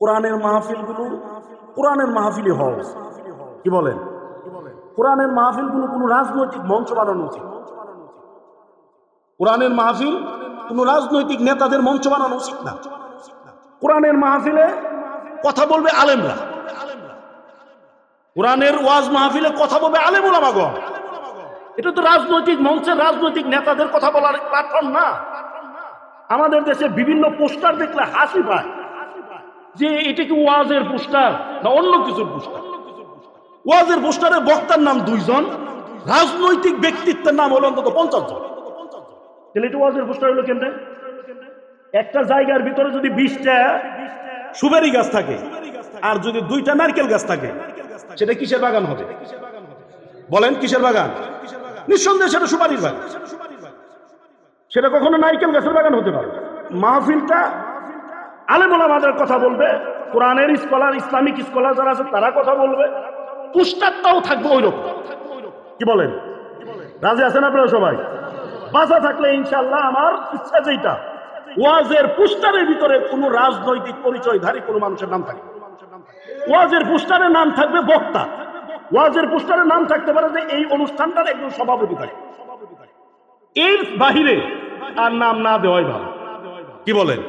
কোরআনের মাহফিলগুলো কোরআনের মাহফিলই হওয়া। কি বলেন? কোরআনের মাহফিলগুলো কোনো রাজনৈতিক মঞ্চ বানানো উচিত। কোরআনের মাহফিল কোনো রাজনৈতিক নেতাদের মঞ্চ বানানো উচিত না। কোরআনের মাহফিলে কথা বলবে আলেমরা। কোরআনের ওয়াজ মাহফিলে কথা বলবে আলেম ওলামাগণ এটা তো রাজনৈতিক মঞ্চের রাজনৈতিক নেতাদের কথা বলার প্ল্যাটফর্ম না। আমাদের দেশে বিভিন্ন পোস্টার দেখলে হাসি পায়। যে এটা কি ওয়াজের পোস্টার না অন্য কিছুর পোস্টার? ওয়াজের পোস্টারের বক্তার নাম দুইজন, রাজনৈতিক ব্যক্তিত্বের নাম হলো অন্তত পঞ্চাশ জন। তাহলে এটা ওয়াজের পোস্টার হলো কেমনে? একটা জায়গার ভিতরে যদি বিশটা সুবেরি গাছ থাকে আর যদি দুইটা নারকেল গাছ থাকে, সেটা কিসের বাগান হবে? বলেন কিসের বাগান? নিঃসন্দেহে সেটা সুপারির বাগান। সেটা কখনো নারকেল গাছের বাগান হতে পারে। মাহফিলটা আলেমুল আমাদের কথা বলবে, কোরআনের স্কলার ইসলামিক স্কলার যারা আছে, তারা কথা বলবে। পুস্টারটাও থাকবে ওই রকম কি বলেন? রাজি আছেন আপনারা সবাই? বাসা থাকলে ইনশাল্লাহ আমার ইচ্ছা যেটা ওয়াজের পুস্টারের ভিতরে কোনো রাজনৈতিক পরিচয়ধারী কোনো মানুষের নাম থাকে ওয়াজের পুস্টারের নাম থাকবে বক্তা। ওয়াজের পুস্টারের নাম থাকতে পারে যে এই অনুষ্ঠানটার একজন সভাপতি থাকে। এর বাহিরে আর নাম না দেওয়াই ভালো। কি বলেন?